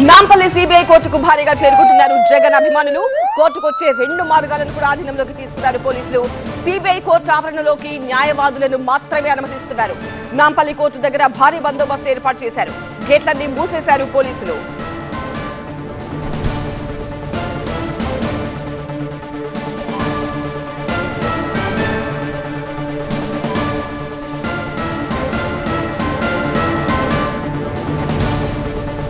Nampally CBI కోర్టుకు భారీగా చేరుకుంటున్నారు జగన్ అభిమానులు. కోర్టుకు వచ్చే రెండు మార్గాలను కూడా ఆధీనంలోకి తీసుకున్నారు పోలీసులు. సిబిఐ కోర్టు ఆవరణలోకి న్యాయవాదులను మాత్రమే అనుమతిస్తున్నారు. నాంపల్లి కోర్టు దగ్గర భారీ బందోబస్తు ఏర్పాటు చేశారు. గేట్లన్నీ మూసేశారు పోలీసులు.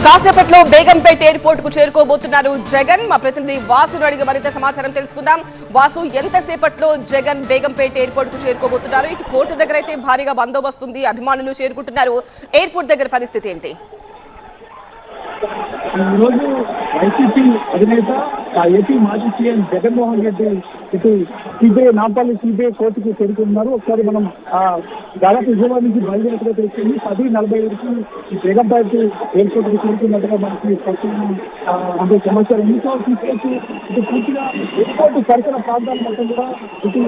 కాసేపట్లో బేగంపేట ఎయిర్పోర్ట్కు చేరుకోబోతున్నారు జగన్. మా ప్రతినిధి వాసును అడిగి మరింత సమాచారం తెలుసుకుందాం. వాసు ఎంతసేపట్లో జగన్ బేగంపేట ఎయిర్పోర్ట్కు చేరుకోబోతున్నారు? ఇటు కోర్టు దగ్గర అయితే భారీగా బందోబస్తు ఉంది అభిమానులు చేరుకుంటున్నారు. ఎయిర్పోర్ట్ దగ్గర పరిస్థితి ఏంటి? ఈరోజు వైసీపీ అధినేత ఏపీ మాజీ సీఎం జగన్మోహన్ రెడ్డి ఇటు సిబిఐ నాంపల్లి సిబిఐ కోర్టుకు చేరుకున్నారు. ఒకసారి మనం దాదాపు విజయవాడ నుంచి బయలుదేరినట్టుగా తెలుస్తుంది. పది నలభై ఐదుకి ఈ బేగంపేట ఎయిర్పోర్ట్కు చేరుకున్నట్టుగా మనకి అంటే సమాచారం. ఉంది తీసుకొచ్చి ఇటు పూర్తిగా ఎయిర్పోర్ట్ పరిసర ప్రాంతాల మొత్తం కూడా ఇటు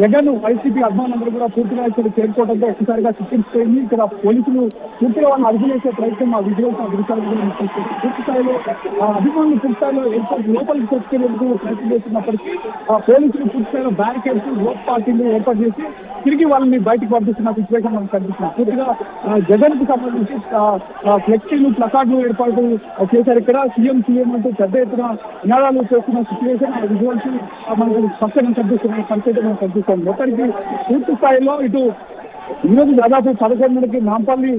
జగన్ వైసీపీ అభిమానులందరూ కూడా పూర్తిగా ఇక్కడ చేరుకోవడంతో ఒకసారిగా చిక్కించిపోయింది ఇక్కడ పోలీసులు పూర్తిగా వాళ్ళని అదుపు చేసే ప్రయత్నం ఆ విజయవాడ దృశ్యాలు కూడా పూర్తి స్థాయిలో అభిమానులు పూర్తి స్థాయిలో ఎయిర్పోర్ట్ లోపలికి తెచ్చుకునేందుకు ప్రయత్నం చేస్తున్నప్పటికీ పోలీసులు పూర్తి స్థాయిలో బ్యారికేడ్స్ రోడ్ పార్టీలు ఏర్పాటు చేసి తిరిగి వాళ్ళని బయటకు పంపిస్తున్న సిచ్యువేషన్ మనకు కనిపిస్తుంది. పూర్తిగా జగన్కు సంబంధించి ఫ్లెక్సీలు ప్లకార్డులు ఏర్పాటు చేశారు ఇక్కడ. సీఎం సీఎం అంటూ పెద్ద ఎత్తున నినాదాలు చేస్తున్న సిచ్యువేషన్ విజువల్స్ మనకు స్పష్టంగా కనిపిస్తున్న పరిస్థితి మనకు కనిపిస్తుంది. మొత్తానికి పూర్తి స్థాయిలో ఇటు ఈ రోజు దాదాపు పదకొండుకి నాంపల్లి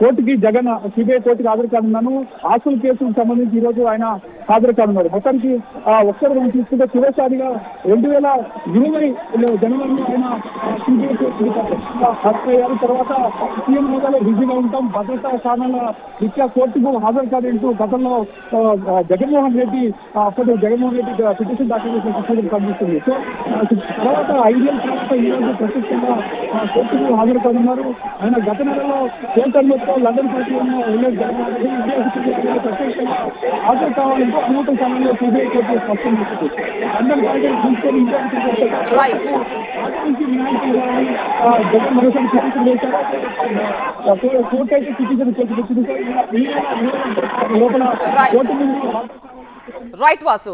కోర్టుకి జగన్ సిబిఐ కోర్టుకి హాజరు కానున్నాను. ఆస్తుల కేసుకు సంబంధించి ఈ రోజు ఆయన హాజరు కానున్నారు. మొత్తానికి ఆ, ఒకసారి మనం తీసుకుంటే చివరిసారిగా రెండు వేల ఇరవై జనవరిలో ఆయన అయ్యారు తర్వాత సీఎం హోదాలో బిజీగా ఉంటాం. భద్రతా కారణాల రీత్యా కోర్టుకు హాజరు కాదంటూ గతంలో జగన్మోహన్ రెడ్డి అప్పటి జగన్మోహన్ రెడ్డి పిటిషన్ దాఖలు చేసిన సిచ్యువేషన్ కనిపిస్తుంది. సో తర్వాత ఐడియల్ తర్వాత ఈ రోజు ప్రత్యక్షంగా కోర్టుకు హాజరు కానున్నారు. ఆయన గత నెలలో కేంద్రంలో లండన్ పార్టీ వెళ్ళే జగన్మోహన్ రెడ్డి ప్రత్యక్షంగా హాజరు కావాలంటే అనుమతి సమయంలో సిబిఐ కోర్టు స్పష్టం చేసింది లండన్ పార్టీ తీసుకొని ఆ, జగన్ మరోసారి ఆ, కో- కోర్టు అయితే పిటిషన్ కోర్టుకు వచ్చింది లోపల రైట్ వాసు.